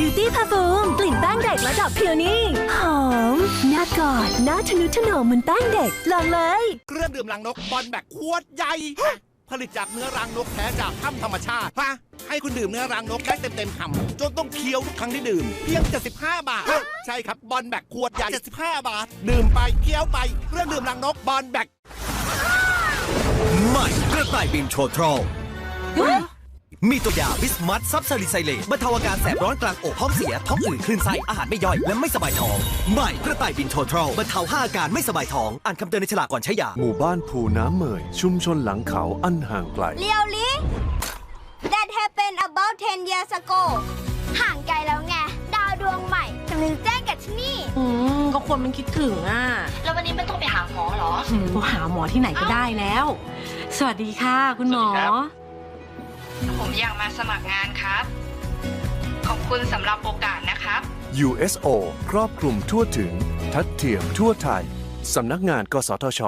Beauty Perfume กลิ่นแป้งเด็กระดับเพียวนี่หอมน่ากอดน่าทะนุถนอมเหมือนแป้งเด็กลองเลย เครื่องดื่มรังนกบอลแบกขวดใหญ่ฮะผลิตจากเนื้อรังนกแท้จากถ้ำธรรมชาติฮะให้คุณดื่มเนื้อรังนกได้เต็มเต็มๆคำจนต้องเคี้ยวทุกครั้งที่ดื่ม เพียง 75 บาทฮะใช่ครับบอลแบกขวดใหญ่ 75 บาท ดื่มไปเคี้ยวไปเครื่องดื่มรังนกบอลแบกใหม่กระต่ายบินโทรทรอล มีตัวยาบิสมัตซับซาลิไซเลตบรรเทาอาการแสบร้อนกลางอกท้องเสีย ท้องอืดคลื่นไส้อาหารไม่ย่อย และไม่สบายท้อง ใหม่กระต่ายบินโทรทรอลบรรเทาห้าอาการไม่สบายท้อง อ่านคำเตือนในฉลากก่อนใช้ยา หมู่บ้านภูน้ำเมย ชุมชนหลังเขาอันห่างไกล เลียวลิ That happened about 10 years ago ห่างไกลแล้วไง ดาวดวงใหม่กำลังแจ้งกับที่นี่ อืมก็คนมันคิดถึงอะแล้ววันนี้ไม่ต้องไปหาหมอเหรออืมก็หาหมอที่ไหนก็ได้แล้ว สวัสดีค่ะ คุณหมอ สวัสดีครับ ผมอยากมาสมัครงานครับ ขอบคุณสำหรับโอกาสนะครับ USO ครอบคลุมทั่วถึง ทัดเทียมทั่วไทย สำนักงานกสทช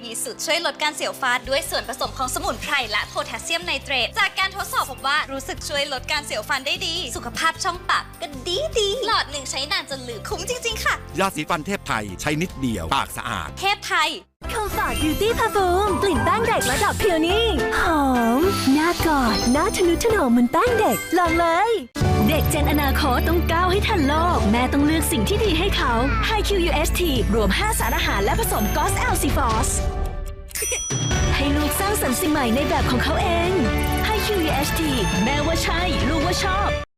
พไทยมีสูตรช่วยลดการเสียวฟันด้วยส่วนผสมของสมุนไพรและโพแทสเซียมไนเตรตจากการทดสอบพบว่ารู้สึกช่วยลดการเสียวฟันได้ดี สุขภาพช่องปากก็ดีดีๆหลอดหนึ่งใช้นานจนลืมคุ้มจริง ๆ ค่ะ ยาสีฟันเทพไทยใช้นิดเดียว ปากสะอาด เทพไทย Comfort Beauty Perfume กลิ่นแป้งเด็กระดับเพียวนี่หอมน่ากอดน่าทะนุถนอมเหมือนแป้งเด็กลองเลย เด็กเจนอนาคตต้องก้าวให้ทันโลก แม่ต้องเลือกสิ่งที่ดีให้เขา High QUST รวม 5 สารอาหารและผสมกอสแอลซีฟอสให้ลูกสร้างสรรค์สิ่งใหม่ในแบบของเขาเอง High QUST แม่ว่าใช่ ลูกว่าชอบ